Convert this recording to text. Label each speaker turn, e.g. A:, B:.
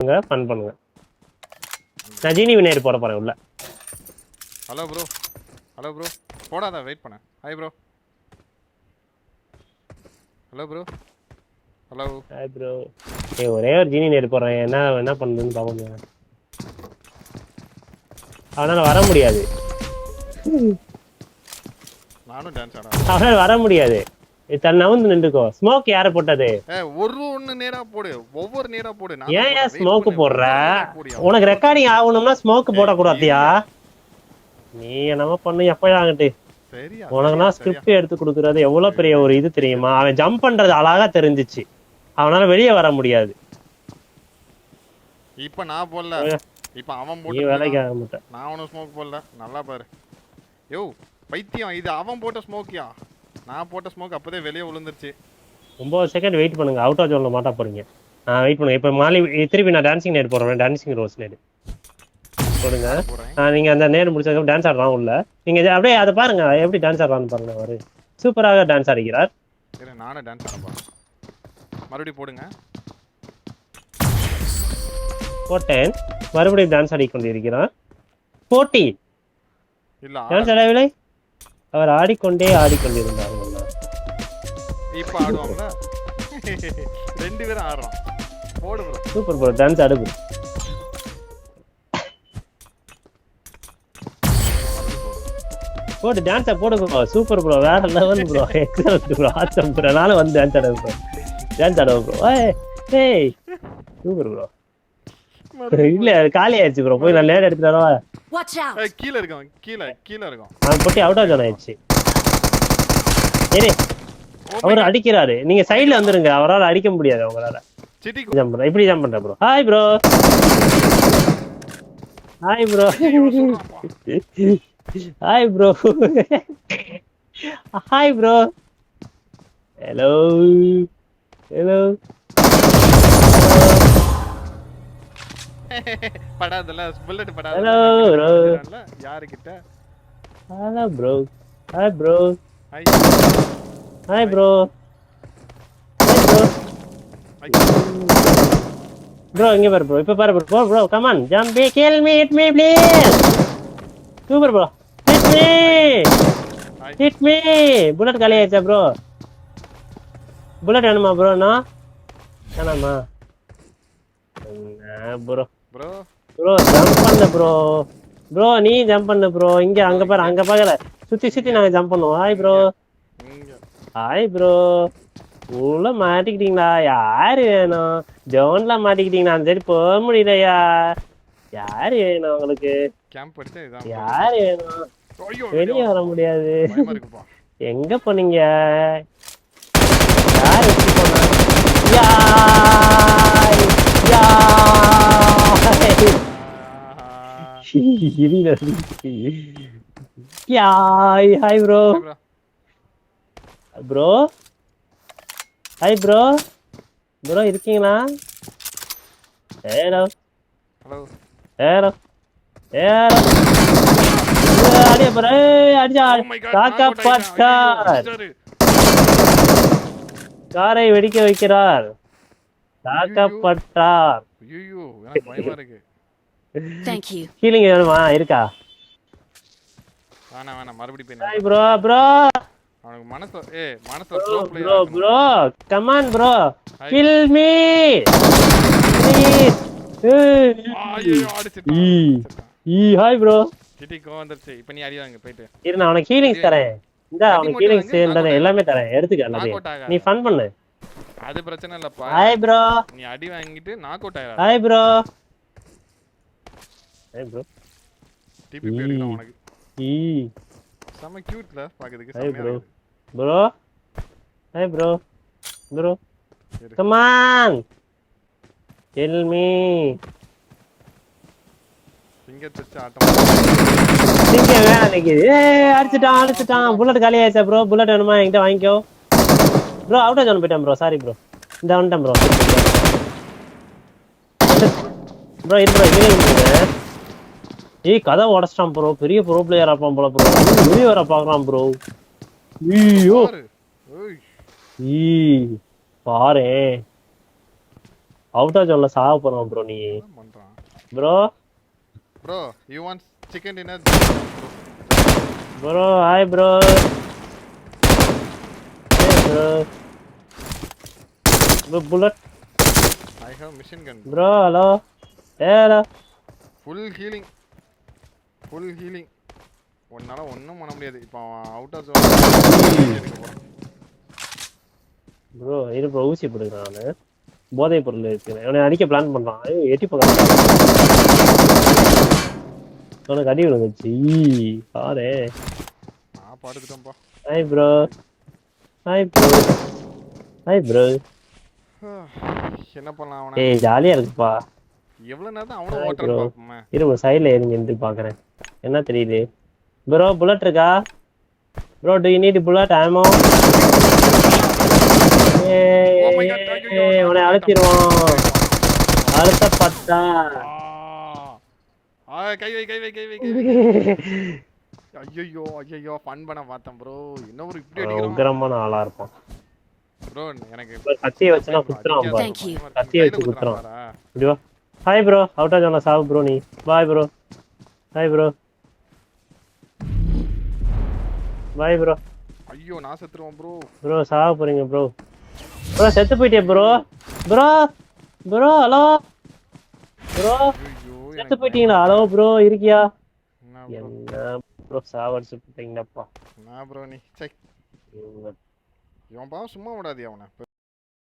A: Fun பண்ணுங்க. நான் ஜீனி விநாயகர் போட போறேன் உள்ள.
B: ஹலோ ப்ரோ ஹலோ ப்ரோ போடாத வெயிட் பண்ண. Hi bro hello bro hello
A: hi bro ஏய் ஒரே ஒரு ஜீனி நேர் போடுறேன். என்ன என்ன பண்ணுதுன்னு பார்க்க முடியாது அவனால வர முடியாது.
B: நானும் டான்ஸ் ஆட
A: அவனால வர முடியாது. தன் நவுந்து நின்றுக்கோ. ஸ்மோக் யார போட்டது?
B: ஏ ஒரு ஒண்ணு நேரா போடு. ஒவ்வொரு நேரா போடு. நான்
A: ஏன். ஏன் ஸ்மோக். போடுற. உனக்கு ரெக்கார்டிங் ஆகணும்னா ஸ்மோக் போடக்கூடாதியா? நீ என்னமோ பண்ணு எப்போ ஆகட்டு?
B: சரியா
A: உனக்குலாம்
B: சரியா, சரியா.
A: ஸ்கிரிப்ட் எடுத்து கொடுக்கறது எவ்வளவு பெரிய ஒரு இது தெரியுமா? அவன் ஜம்ப் பண்றது அழகா தெரிஞ்சிச்சு. அவனால வெளியே வர முடியாது.
B: இப்ப நான் போடல. இப்ப அவன் போட்டு
A: வேலைக்கு ஆக மாட்டேன்
B: நான் அவனும் ஸ்மோக் போடல. நல்லா பாரு. யோ பைத்தியம் இது அவன் போட்ட ஸ்மோக்கியா நான் போட்ட ஸ்மோக் அப்பதே வெளியே விழுந்துருச்சு.
A: ஒன்பது செகண்ட் வெயிட் பண்ணுங்க. அவுட் ஆஃப் ஜோன்ல மாட்டா போறீங்க. நான் வெயிட் பண்ணுங்க. இப்போ மாலி திருப்பி நான் டான்சிங் நேட் போடுறேன். டான்சிங் ரோஸ் நேட் போடுங்க. ஆ, நீங்க அந்த நேர் முடிச்சதுக்கு டான்ஸ் ஆடுறான் உள்ள. நீங்க அப்படியே அதை பாருங்க. எப்படி டான்ஸ் ஆடுறான்னு பாருங்க அவரு. சூப்பராக டான்ஸ் ஆடுகிறார்.
B: சரி நானே டான்ஸ் ஆடப்பா மறுபடியும் போடுங்க.
A: போட்டேன் மறுபடியும் டான்ஸ் ஆடிக்கொண்டிருக்கிறார் போட்டி
B: இல்ல
A: டான்ஸ் ஆடவில்லை? அவர் ஆடிக்கொண்டே ஆடிக்கொண்டிருந்தார்.
B: இப்ப ஆடுவாங்களா ரெண்டு பேரும் ஆடுறோம். போடு ப்ரோ
A: சூப்பர் ப்ரோ டான்ஸ் ஆடு bro. போடு டான்ஸை போடு ப்ரோ சூப்பர் ப்ரோ வேற level bro excellent bro ஆச்சம் bro நானும் வந்து டான்ஸ் ஆடுவேன் ப்ரோ டான்ஸ் ஆடுவேன் ப்ரோ ஏய் சூப்பர் ப்ரோ இல்ல காலி ஆயிடுச்சு ப்ரோ போய் நான் லேட் எடுத்துட்டு வரவா?
C: Out!
B: ஏய், கீழ இருக்கான் கீழ கீழ இருக்கான்
A: அவன் போட்டி அவுட் ஆஃப் ஜோன் ஆயிடுச்சு.
B: my
A: அவர். அடிக்கிறாரு. நீங்க சைடுல வந்துருங்க. அவரால அடிக்க முடியாது அவங்களால.
B: சிட்டி
A: ஜம்ப் பண்ற இப்படி ஜம்ப் பண்ற bro hi bro hi bro hi bro hi bro hello hello
B: படாதல bullet படாத
A: Hello, bro.
B: யாருக்கிட்ட?
A: Hello bro hi bro hi bro hi bro bro இங்க பாரு ப்ரோ இப்ப பாரு bro bro come on jump kill me hit me please super bro hit me. Hit me bullet காலி ஆயிடுச்சா bro bullet வேணுமா bro நான் வேணாமா? ப்ரோ
B: ப்ரோ
A: ப்ரோ ஜம்ப் பண்ணு ப்ரோ ப்ரோ நீ ஜம்ப் பண்ணு ப்ரோ இங்க அங்க பாரு அங்க பாக்கல சுத்தி சுத்தி நாங்க ஜம்ப் பண்ணுவோம். ஹாய் ப்ரோ ஹாய் ப்ரோ உள்ள மாட்டிக்கிட்டீங்களா? யாரு வேணும்? ஜோன்ல மாட்டிக்கிட்டீங்களா? அந்த சைடு போக முடியலையா? யாரு வேணும் உங்களுக்கு? யாரு வேணும்? வெளியே வர முடியாது. எங்க போனீங்க? யார் எப்படி போனா யாய் hi bro. Bro hi bro bro இருக்கீங்களா? ஏடோ
B: ஹலோ
A: ஏடோ ஏடோ அடியா ப்ரோ அடிச்சா
B: my God,
A: காக்கா
B: knock out ஆயிட்டான். ஐயோ,
A: பட்டார்
B: அடிச்சாரு.
A: காரை வெடிக்க வைக்கிறார். தாக்கப்பட்டார்
B: ஐயோ எனக்கு பயமா இருக்கு.
C: Thank you.
A: ஹீலிங் வேணுமா இருக்கா?
B: வேணாம் வேணாம். மறுபடியும் போய்
A: ப்ரோ ப்ரோ
B: அவனுக்கு மனசுல ஏ மனசுல bro
A: bro bro come on bro
B: Hi.
A: Kill me please
B: ஐயோ அடிச்சிட்டான்
A: ஈ.
B: அடிச்சிட்டான்.
A: ஈ ஹாய் ப்ரோ
B: சிட்டி வந்துருச்சு. இப்போ நீ அடி வாங்க போயிட்டு.
A: இரு நான் உனக்கு ஹீலிங்ஸ் தரேன். இந்த அவனுக்கு ஹீலிங்ஸ்
B: out
A: எல்லாமே தரேன். எடுத்துக்க எல்லாமே நீ ஃபன் பண்ணு.
B: அது பிரச்சனை இல்லப்பா.
A: ஹாய் ப்ரோ
B: நீ அடி வாங்கிட்டு knock out ஆயிடாத.
A: Hi bro hi bro
B: DP. போயிடும் உனக்கு.
A: ஈ
B: செம்ம கியூட்ல பாக்குறதுக்கு
A: hi bro bro hi bro bro. Come on tell me
B: finger touch ஆட்டம்.
A: நீங்க வேணாம் நிக்குது. ஏய் அடிச்சிட்டான் அடிச்சிட்டான். புல்லட் காலி ஆயிடுச்சா ப்ரோ புல்லட் வேணுமா? என்கிட்ட வாங்கிக்கோ. ப்ரோ அவுட் ஆஃப் போயிட்டேன் ப்ரோ சாரி ப்ரோ இந்த வந்துட்டேன் ப்ரோ ப்ரோ இரு ப்ரோ இது ஏய் கதை உடச்சிட்டான் ப்ரோ பெரிய ப்ரோ பிளேயர் இருப்பான் போல ப்ரோ வெளியே வர பாக்குறான் ப்ரோ. ஐயோ ஈ பாரு. அவுட் ஆஃப் ஜோன்ல சாக போறோம் ப்ரோ நீ. Bro
B: bro you want chicken dinner
A: bro hi bro bro bro bullet
B: I have machine gun
A: bro hello A hello
B: full healing full healing உன்னால ஒன்றும் பண்ண முடியாது. இப்போ அவன் அவுட் ஆஃப் ஜோன்
A: ப்ரோ இரு ப்ரோ ஊசி போட்டுக்கிறேன் நான். போதைப் பொருள் இருக்கு அவனை அடிக்க பிளான் பண்றான். ஐயோ எட்டி பார்க்க அவனுக்கு அடி விழுந்துச்சு பாரு.
B: நான் படுத்துட்டேன்ப்பா
A: hi bro hi bro hi bro
B: என்ன பண்ணலாம் அவனை?
A: ஏய் ஜாலியா இருக்குப்பா.
B: எவ்வளோ நேரம் அவனை. பார்ப்போமே
A: இரு ப்ரோ சைடில் ஏறி நின்று பார்க்குறேன் என்ன தெரியுது? ப்ரோ புல்லட் இருக்கா? Bro do you need bullet ஆமோ உன்னை. அழுத்திடுவான் அழுத்த பத்தா
B: ஆ. ஆ, கை வை கை வை கை வை கை வை. ஐயோ ஐயோ ஃபன் பண்ண பார்த்தேன் ப்ரோ என்ன ஒரு இப்படி
A: அவன்
B: அடிக்கிறான்?
A: உக்கிரமான ஆளா இருப்பான்.
B: ப்ரோ எனக்கு
A: கத்தியை வச்சுனா குத்துறான் பாரு. கத்தியை வச்சு குத்துறான். இப்படி வா. ஹாய் ப்ரோ அவுட் ஜோன்ல சாவு ப்ரோ நீ. Bye bro hi bro bye bro
B: ஐயோ நான் செத்துருவேன் ப்ரோ
A: ப்ரோ சாக போறீங்க ப்ரோ ப்ரோ செத்து போயிட்டே bro bro bro hello bro செத்து போயிட்டீங்களா? ஹலோ ப்ரோ இருக்கியா? என்ன ப்ரோ சாவடிச்சு போட்டீங்கப்பா
B: என்ன ப்ரோ நீ? சை. இவன் பாவம் சும்மா விடாதே அவனை.